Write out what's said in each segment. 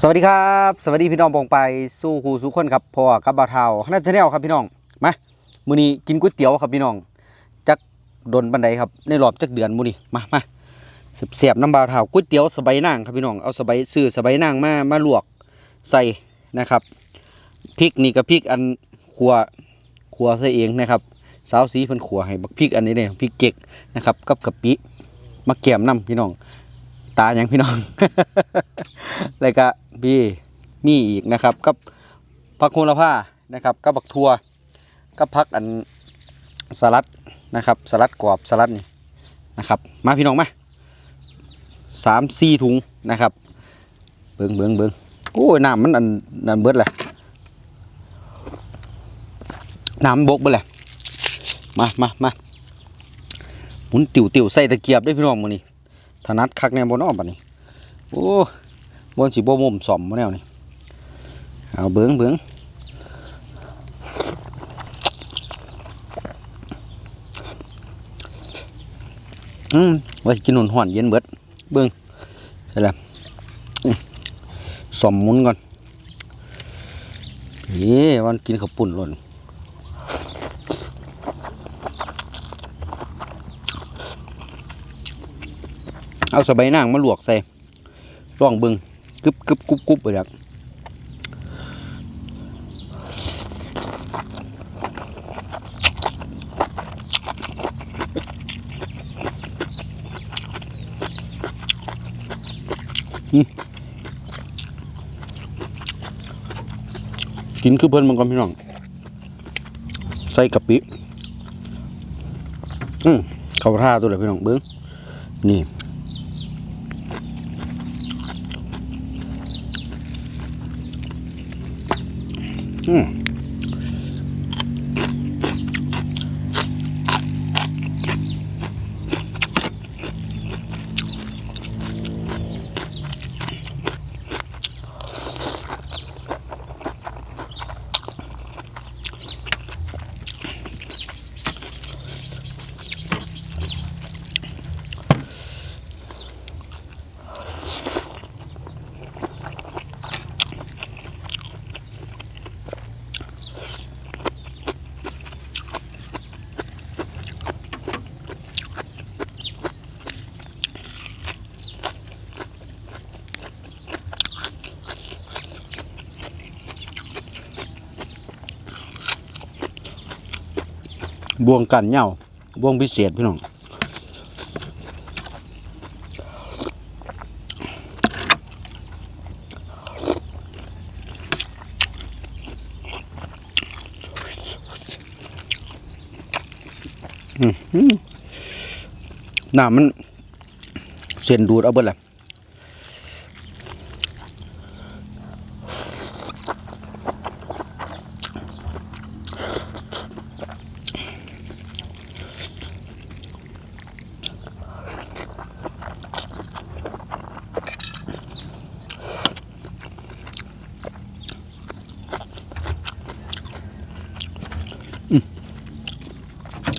สวัสดีครับ สวัสดีพี่น้องปองไปสู้ครูสู้คนครับพ่อกับบาเทาน่าจะแนวครับพี่น้องมามื้อนี้กินก๋วยเตี๋ยวครับพี่น้องจักดนบันไดครับในรอบจักเดือนมื้อนี้มามาเสียบน้ำบาเทาก๋วยเตี๋ยวสบายนางครับพี่น้องเอาสบายซื้อสบายนางมามาลวกใส่นะครับพริกนี่ก็พริกอันขัวขัวใส่เองนะครับสาวสีเพิ่นขัวให้บักพริกอันนี้เนี่ยพริกเก็กนะครับกับกะปิมาแกมน้ำพี่น้อง ตาอย่างพี่น้อง แล้วก็บีมีอีกนะครับ กับผักโหระพานะครับ กับบักทัวกับผักอันสลัดนะครับ สลัดกรอบสลัดนี่นะครับ มาพี่น้องมาสามสี่ถุงนะครับ เบิงเบิงเบิงโอ้ยน้ำมันอันนันเบิดแหละน้ำบกเบิดแหละมามามาหมุนติวติวใส่ตะเกียบได้พี่น้องมือนี้ ถนัดคักแนวบนอ้อมปะนี่โอ้บนสีโบมุมสอมมาแนวนี่เอาเบิงเบิงอืมว่ากินหนุนห่อนเย็นเบิดเบิงใช่แล้วสอมมุนก่อนนี่วันกินข้าวปุ่นหล่น เอาสบายนางมาลวกใส่ร่องเบิงกึบกึบกุบกุบไปครับกินคือเพิ่นมังกรพี่น้อง ใส่กะปิ อืมเขาท่าตัวเลยพี่น้องเบิ้งนี่ อืม บวงกันเหย้าบวงพิเศษพี่น้องน้ำมันเส้นดูดเอาเบิดแหละ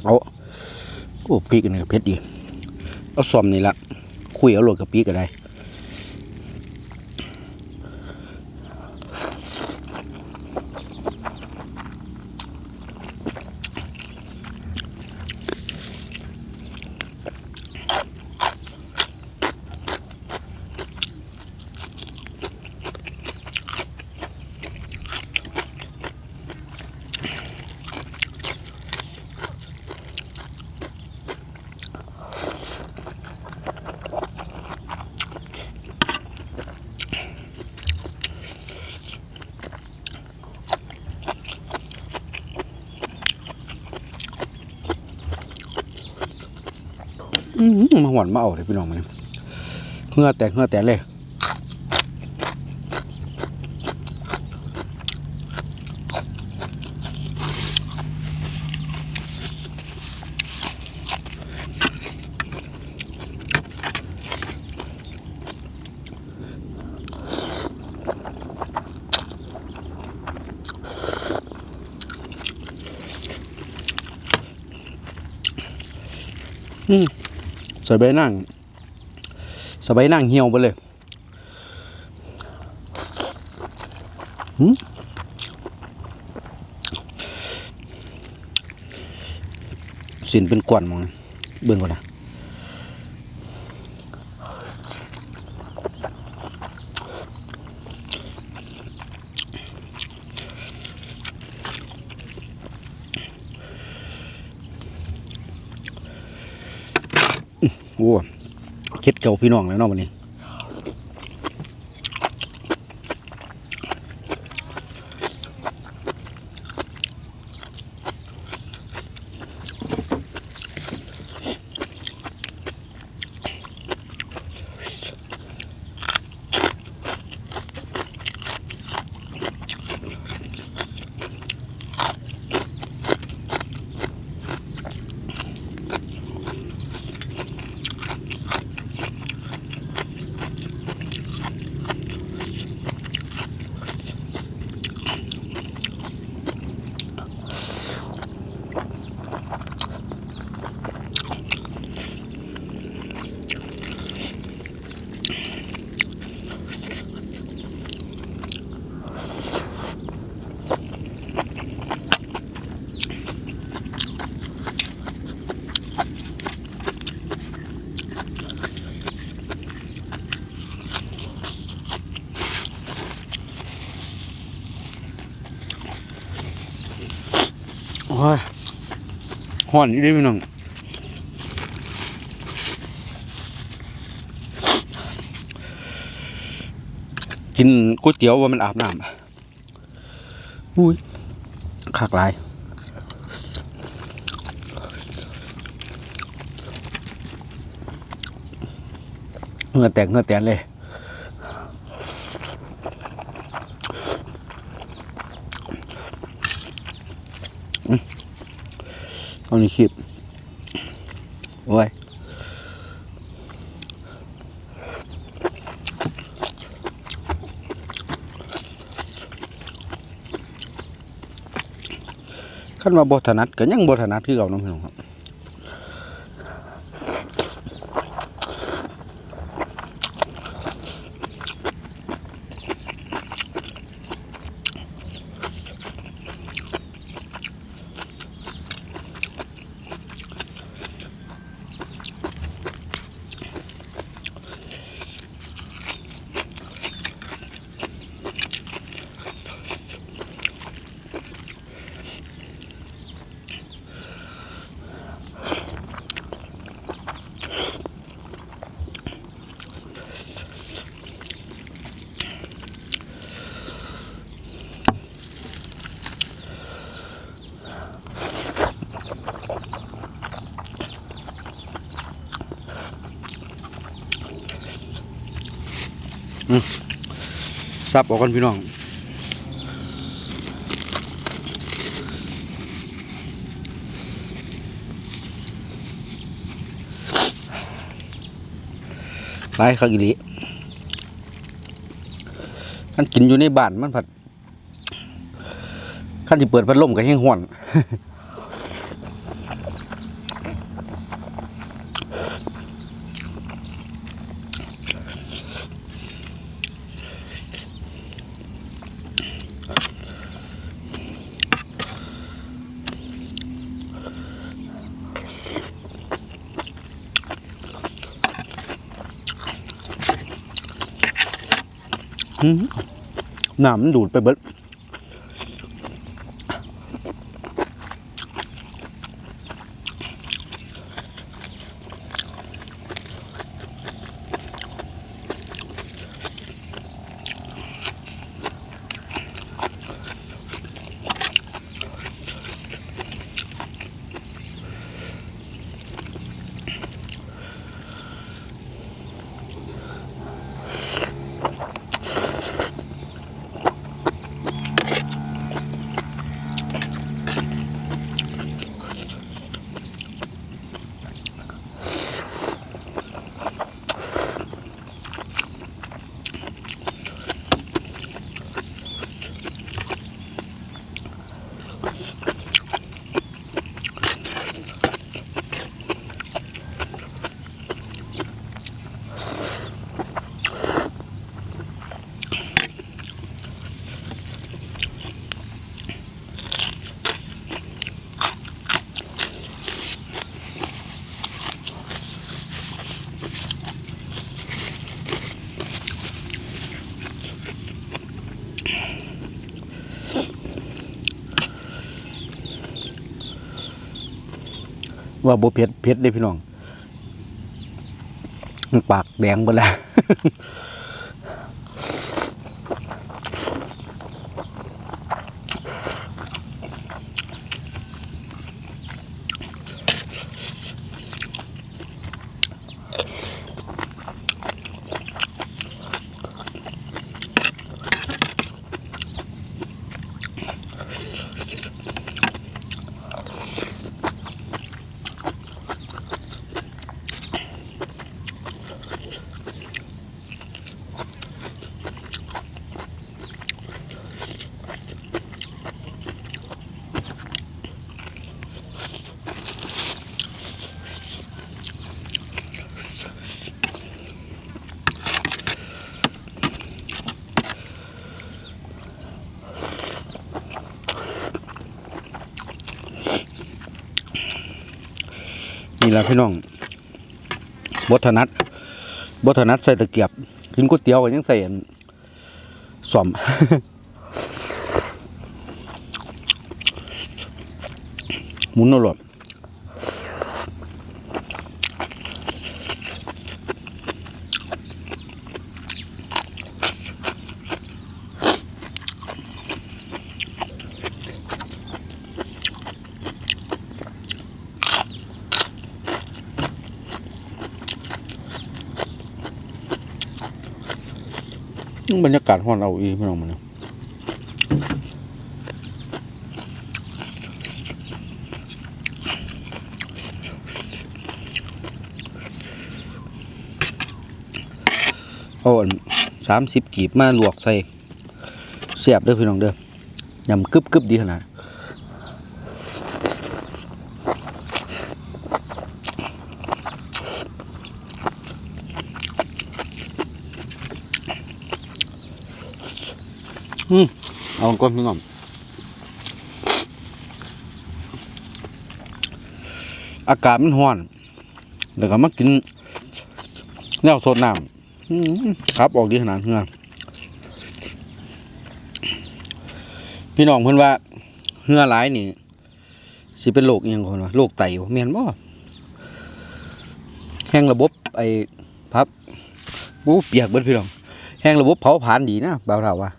เอาโอ้ ปีกันี่ยเพชรดีเอาซอมนี่ละคุยเอาโหลดกับปีกก็ได้ มาหวานมาเอาเลยพี่น้องมันเหงื่อแตกเหงื่อแตกเลยใสบายนั่งสบายนั่งเหี่ยวไปเลยสินเป็นก้อนมองเบิ่งก่อนนะ วัวเค็ดเก่าพี่น้องแล้วเนาะวันนี้ โอ้ยห่อนอยู่เด้พี่น้องกินก๋วยเตี๋ยวว่ามันอาบน้ำอุ้ยขากลายเงือแตกเงือแตนเลย เอานี่คลิปโอ้ยขั้นมาบทถนัดก็ยังบทถนัดคือเก่าน้องพี่น้องครับ ซับออกกันพี่น้องไปข้าวกิริมันกินอยู่ในบ้านมันผัดขั้นที่เปิดพัดลมก็แห้งห่วน น้ำมันดูดไปเบิด ว่าบเพ็ดเพ็ดได้พี่น้อง ปากแดงไปแล้ว นี่แหละพี่น้องบทถนัดบทถนัดใส่ตะเกียบกินก๋วยเตี๋ยวกันยังใส่สอมหมุนเอาหลด บรรยากาศห้อนเอาอีพี่น้องมันนะเอาสามสิบกีบมาลวกใส่เสียบเด้อพี่น้องเด้อยำกึบกึบดีขนาด อืมเอาก้นพี่น้องอากาศมันร้อนเดี๋ยวก็มากินแนวสดน้ำอืมครับออกดีขนาดเพื่อพี่น้องเพิ่นว่าเหือหลายนี่สิเป็นโรคอิหยังคนว่าโรคไตบ่แม่นบ่แห้งระบบไอ้พับบูเปียกเบิดพี่น้อง แห้งระบบเผาผลาญดีนะบ่าวเฒ่าว่า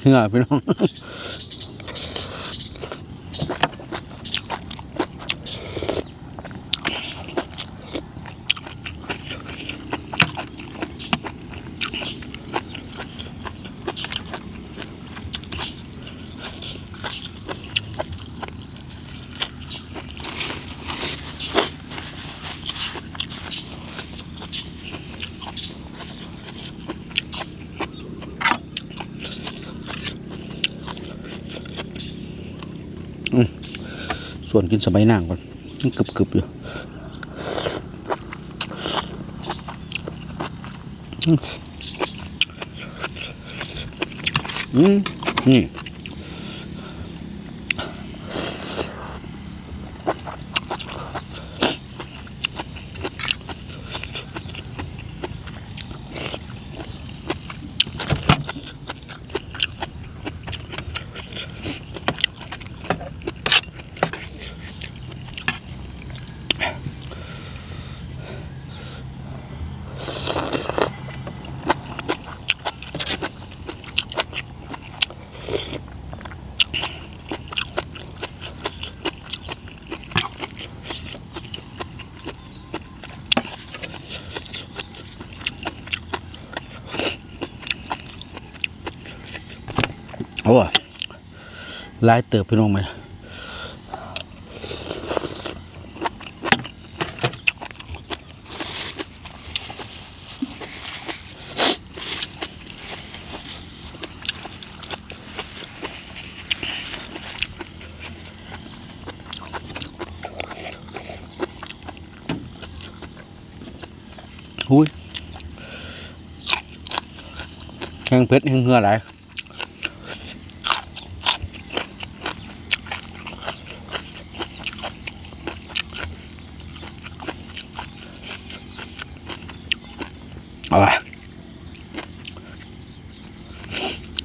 เหงื่อพี่น้อง วนกินสบายนางก่อนมันกรึบกรึบอยู่อืมนี่ โอ้ลายเติบพี่น้องเลยหุ้ยแห้งเผ็ดแห้งเหงื่อไหล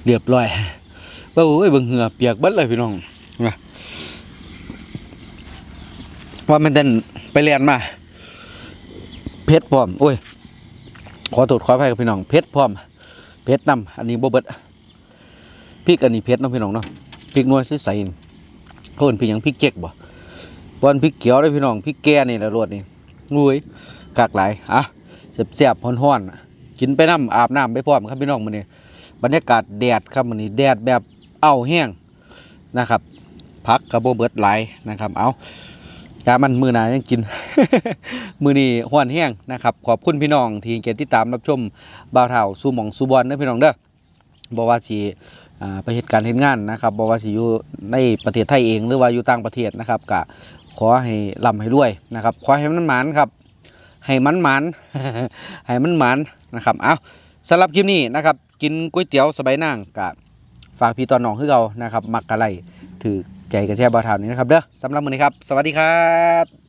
เรียบร้อยว่าโอ้ยเบิ่งเหือเปียกบิดเลยพี่น้องว่ามันเดินไปเรียนมา เพชรพร้อม โอ้ย ขอโทษขออภัยกับพี่น้อง เพชรพร้อม เพชรนำอันนี้บ่เบิดพริกอันนี้เพชรเนาะพี่น้องเนาะพริกนวลใสๆนี่เพิ่นพริกหยังพริกเก๊กบ่บอนพริกเขียวด้อพี่น้องพริกแก่นี่ละรวดนี่อุ้ยกากหลายอะแซ่บๆฮ้อนๆกินไปน้ำอาบน้ำไปพร้อมครับพี่น้องมื้อนี้ บรรยากาศแดดครับมื้อนี้แดดแบบเอ้าแห้งนะครับพักก็บ่เบิดหลายนะครับ เอายามันมือหน้ายังกิน มือนี้ห้วนแห้งนะครับ ขอบคุณพี่น้องที่เกียรติดตามรับชมบ่าวเท่าสู่หมองสู่บอลเด้อพี่น้องเด้อบอกว่าสิอ่ไปเหตุการณ์เหตุงานนะครับบอกว่าสิอยู่ในประเทศไทยเองหรือว่าอยู่ต่างประเทศนะครับก็ขอให้ร่ำให้รวยนะครับ ขอให้มันหมานครับ ให้มันหมานให้มันหมานนะครับ เอา สำหรับคลิปนี้นะครับกินก๋วยเตี๋ยวสบายนางกับฝากพี่ตอนน้องคือเรานะครับมักกะไรถือใจกระแทบบาวเท่านี้นะครับเด้อสำหรับมือนี้ครับ สวัสดีครับ